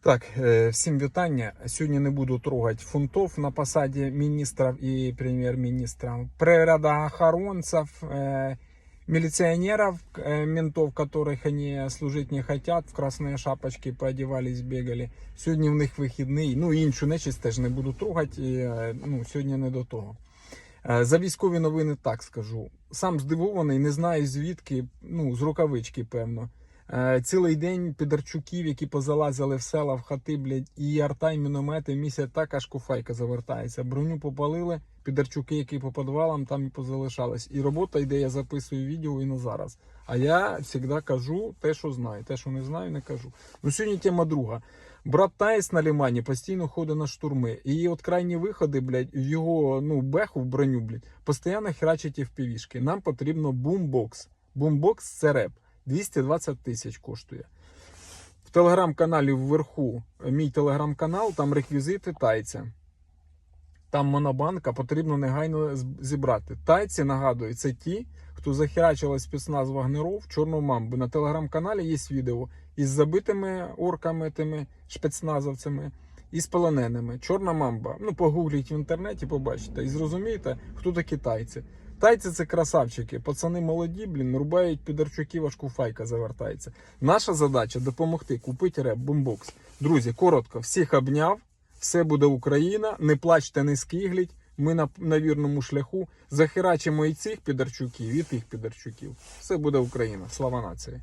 Так, е, всім вітання. Сьогодні не буду трогати фунтов на посаді міністрів і прем'єр-міністра. Природоохоронців, е, милиционеров, э, ментов, которых они служить не хотят, в красные шапочки поодевались, бегали. Сьогодні в них вихідний. Ну, іншу нечисть теж не буду трогати. і, е, Ну, сьогодні не до того. Е, За військові новини так скажу. Сам здивований, не знаю звідки, ну, з рукавички, певно. Е, Цілий день підарчуків, які позалазили в села, в хати, блядь, і арта, і міномети місяць так, аж куфайка завертається. Броню попалили, підарчуки, які по підвалам, там і позалишались. І робота йде, я записую відео і на зараз. А я завжди кажу те, що знаю. Те, що не знаю, не кажу. Ну сьогодні тема друга. Брат Таєс на лімані постійно ходить на штурми. І от крайні виходи, блядь, в його ну, беху в броню, блядь, постійно херачить і в півішки. Нам потрібно бумбокс. Бумбокс це реп. 220 тисяч коштує. В телеграм-каналі вверху е, мій телеграм-канал, там реквізити тайця. Там монобанка потрібно негайно зібрати. Тайці, нагадую, це ті, хто захерачили спецназ Вагнеров, Чорну мамбу. На телеграм-каналі є відео із забитими орками, тими спецназовцями, і з полоненими. Чорна мамба. Ну, погугліть в інтернеті, побачите. І зрозумієте, хто такі тайці. Тайці це красавчики, пацани молоді, блін, рубають підарчуків, аж куфайка завертається. Наша задача допомогти купити реп бомбокс. Друзі, коротко, всіх обняв. Все буде Україна. Не плачте, не скигліть. Ми на, на вірному шляху. Захерачимо і цих підарчуків, і тих підарчуків. Все буде Україна. Слава нації.